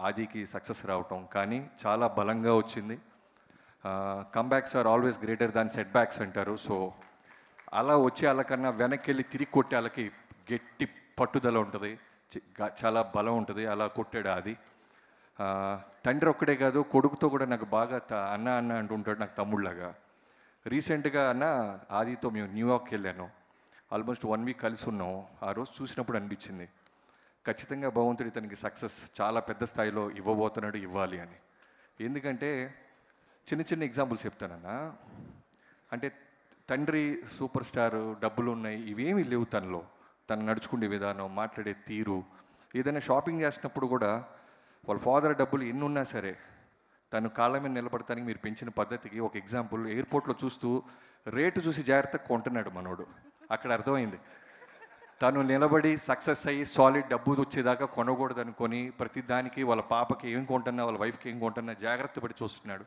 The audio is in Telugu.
ఆదికి సక్సెస్ రావటం కానీ చాలా బలంగా వచ్చింది. Comebacks are always greater than setbacks అంటారు. సో అలా వచ్చే వాళ్ళకన్నా వెనక్కి వెళ్ళి తిరిగి కొట్టే వాళ్ళకి గట్టి పట్టుదల ఉంటుంది. చాలా బలం ఉంటుంది. అలా కొట్టాడు ఆది. తండ్రి ఒక్కడే కాదు కొడుకుతో కూడా నాకు బాగా త- అన్న అన్న అంటుంటాడు నాకు తమ్ముళ్ళలాగా రీసెంట్గా అన్న ఆదితో మేము న్యూయార్క్ వెళ్ళాను. ఆల్మోస్ట్ వన్ వీక్ కలిసి ఉన్నాం. ఆ రోజు చూసినప్పుడు అనిపించింది. ఖచ్చితంగా భగవంతుడి తనకి సక్సెస్ చాలా పెద్ద స్థాయిలో ఇవ్వబోతున్నాడు ఇవ్వాలి అని. ఎందుకంటే చిన్న చిన్న ఎగ్జాంపుల్స్ చెప్తానన్నా. అంటే తండ్రి సూపర్ స్టార్ డబ్బులు ఉన్నాయి ఇవేమీ లేవు తనలో. తను నడుచుకునే విధానం మాట్లాడే తీరు. ఏదైనా షాపింగ్ చేసినప్పుడు కూడా వాళ్ళ ఫాదర్ డబ్బులు ఎన్ని ఉన్నా సరే తను కాళ్ళ మీద నిలబడటానికి మీరు పెంచిన పద్ధతికి ఒక ఎగ్జాంపుల్ ఎయిర్పోర్ట్లో చూస్తూ రేటు చూసి జాగ్రత్తగా కొంటున్నాడు మనోడు. అక్కడ అర్థమైంది. తను నిలబడి సక్సెస్ అయ్యి సాలిడ్ డబ్బు వచ్చేదాకా కొనకూడదు అనుకొని ప్రతి దానికి వాళ్ళ పాపకి ఏం కొంటున్నా వాళ్ళ వైఫ్కి ఏం కొంటున్నా జాగ్రత్త పడి చూస్తున్నాడు.